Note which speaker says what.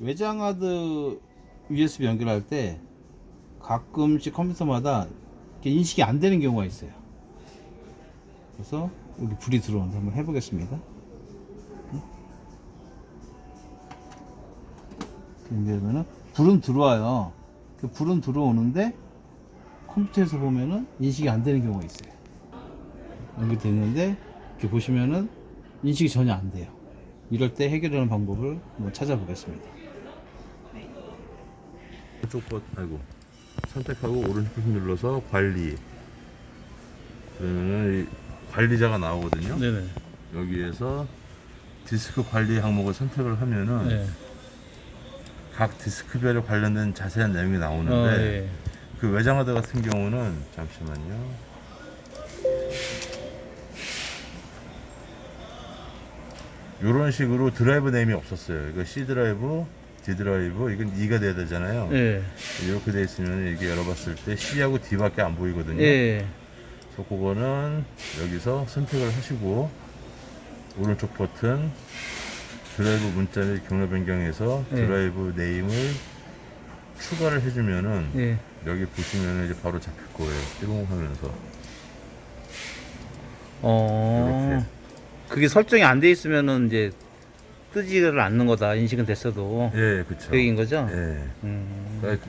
Speaker 1: 외장 하드 USB 연결할 때 가끔씩 컴퓨터마다 인식이 안 되는 경우가 있어요. 그래서 여기 불이 들어오는데 한번 해보겠습니다. 연결하면은 불은 들어와요. 그 불은 들어오는데 컴퓨터에서 보면은 인식이 안 되는 경우가 있어요. 연결됐는데 이렇게 보시면은 인식이 전혀 안 돼요. 이럴 때 해결하는 방법을 한번 찾아보겠습니다.
Speaker 2: 왼쪽 버 아이고 선택하고 오른쪽 버튼 눌러서 관리 그러면은 이 관리자가 나오거든요
Speaker 1: 네네.
Speaker 2: 여기에서 디스크 관리 항목을 선택을 하면은
Speaker 1: 네.
Speaker 2: 각 디스크별에 관련된 자세한 내용이 나오는데
Speaker 1: 어, 예.
Speaker 2: 그 외장하드 같은 경우는 잠시만요 이런 식으로 드라이브 네임이 없었어요 이거 C 드라이브 D 드라이브 이건 E가 돼야 되잖아요
Speaker 1: 예.
Speaker 2: 이렇게 돼 있으면 이게 열어봤을 때 C하고 D밖에 안 보이거든요.
Speaker 1: 예.
Speaker 2: 그래서 그거는 여기서 선택을 하시고 오른쪽 버튼 드라이브 문자 및 경로 변경해서
Speaker 1: 네.
Speaker 2: 드라이브 네임을 추가를 해주면은
Speaker 1: 예.
Speaker 2: 여기 보시면은 이제 바로 잡힐 거예요. 띠동하면서
Speaker 1: 어.
Speaker 2: 이렇게.
Speaker 1: 그게 설정이 안 돼 있으면은 이제 뜨지를 않는 거다. 인식은 됐어도.
Speaker 2: 예, 그쵸.
Speaker 1: 그 얘기인 거죠?
Speaker 2: 예.
Speaker 1: 음.
Speaker 2: 그러니까